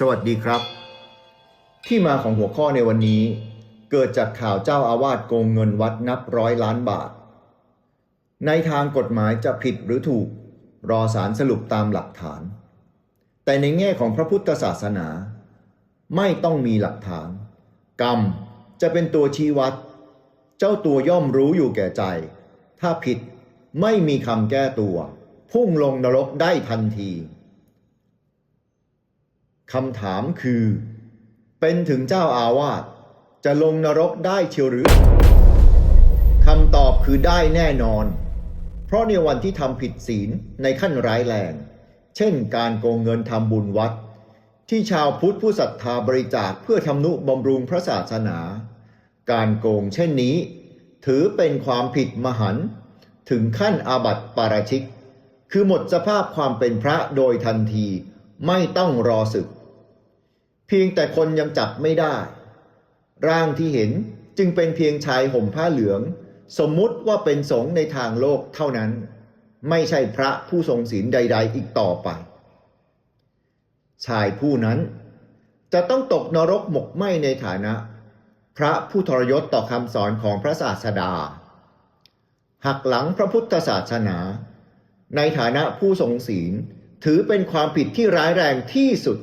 สวัสดีครับ ที่มาของหัวข้อในวันนี้ เกิดจากข่าวเจ้าอาวาสโกงเงินวัดนับร้อยล้านบาท ในทางกฎหมายจะผิดหรือถูก รอสารสรุปตามหลักฐาน แต่ในแง่ของพระพุทธศาสนา ไม่ต้องมีหลักฐาน กรรมจะเป็นตัวชี้วัด เจ้าตัวย่อมรู้อยู่แก่ใจ ถ้าผิดไม่มีคำแก้ตัว พุ่งลงนรกได้ทันที คำถามคือ เป็นถึงเจ้าอาวาสจะลงนรกได้เชียวหรือคำตอบคือได้แน่นอน เพราะในวันที่ทำผิดศีลในขั้นร้ายแรง เช่นการโกงเงินทำบุญวัด ที่ชาวพุทธผู้ศรัทธาบริจาคเพื่อทำนุบำรุงพระศาสนา การโกงเช่นนี้ ถือเป็นความผิดมหันต์ถึงขั้นอาบัติปาราชิก คือหมดสภาพความเป็นพระโดยทันทีไม่ต้องรอศึก เพียงแต่คนยังจับไม่ได้ ร่างที่เห็นจึงเป็นเพียงชายห่มผ้าเหลือง สมมุติว่าเป็นสงฆ์ในทางโลกเท่านั้น ไม่ใช่พระผู้ทรงศีลใด ๆ อีกต่อไป ชายผู้นั้นจะต้องตกนรกหมกไหมในฐานะ พระผู้ทรยศต่อคำสอนของพระศาสดา หักหลังพระพุทธศาสนา ในฐานะผู้ทรงศีลถือเป็นความผิดที่ร้ายแรงที่สุด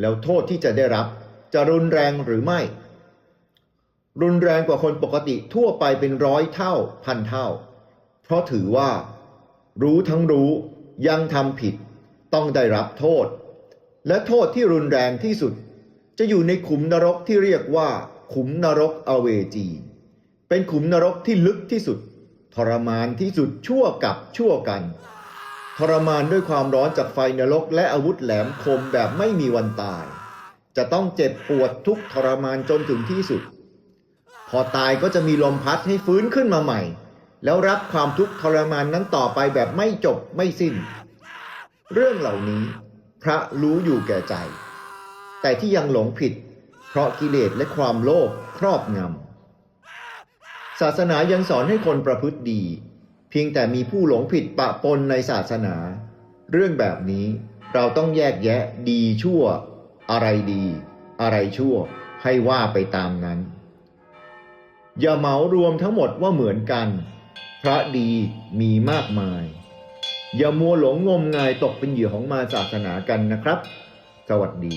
แล้วโทษที่จะได้รับจะรุนแรงหรือไม่ รุนแรงกว่าคนปกติทั่วไปเป็นร้อยเท่าพันเท่า เพราะถือว่า รู้ทั้งรู้ยังทำผิดต้องได้รับโทษ และโทษที่รุนแรงที่สุด จะอยู่ในขุมนรกที่เรียกว่า ขุมนรกอเวจี เป็นขุมนรกที่ลึกที่สุด ทรมานที่สุดชั่วกับชั่วกัน ทรมานด้วยความร้อนจากไฟนรกและอาวุธแหลมคมแบบไม่มีวันตาย จะต้องเจ็บปวดทุกทรมานจนถึงที่สุด พอตายก็จะมีลมพัดให้ฟื้นขึ้นมาใหม่ แล้วรับความทุกข์ทรมานนั้นต่อไปแบบไม่จบไม่สิ้น เรื่องเหล่านี้พระรู้อยู่แก่ใจ แต่ที่ยังหลงผิด เพราะกิเลสและความโลภครอบงำศาสนายังสอนให้คนประพฤติดี พียงแต่มีผู้หลงผิดปะปนในศาสนา เรื่องแบบนี้เราต้องแยกแยะดีชั่ว อะไรดี อะไรชั่ว ให้ว่าไปตามนั้น อย่าเหมารวมทั้งหมดว่าเหมือนกัน พระดีมีมากมาย อย่ามัวหลงงมงายตกเป็นเหยื่อของมาศาสนากันนะครับ สวัสดี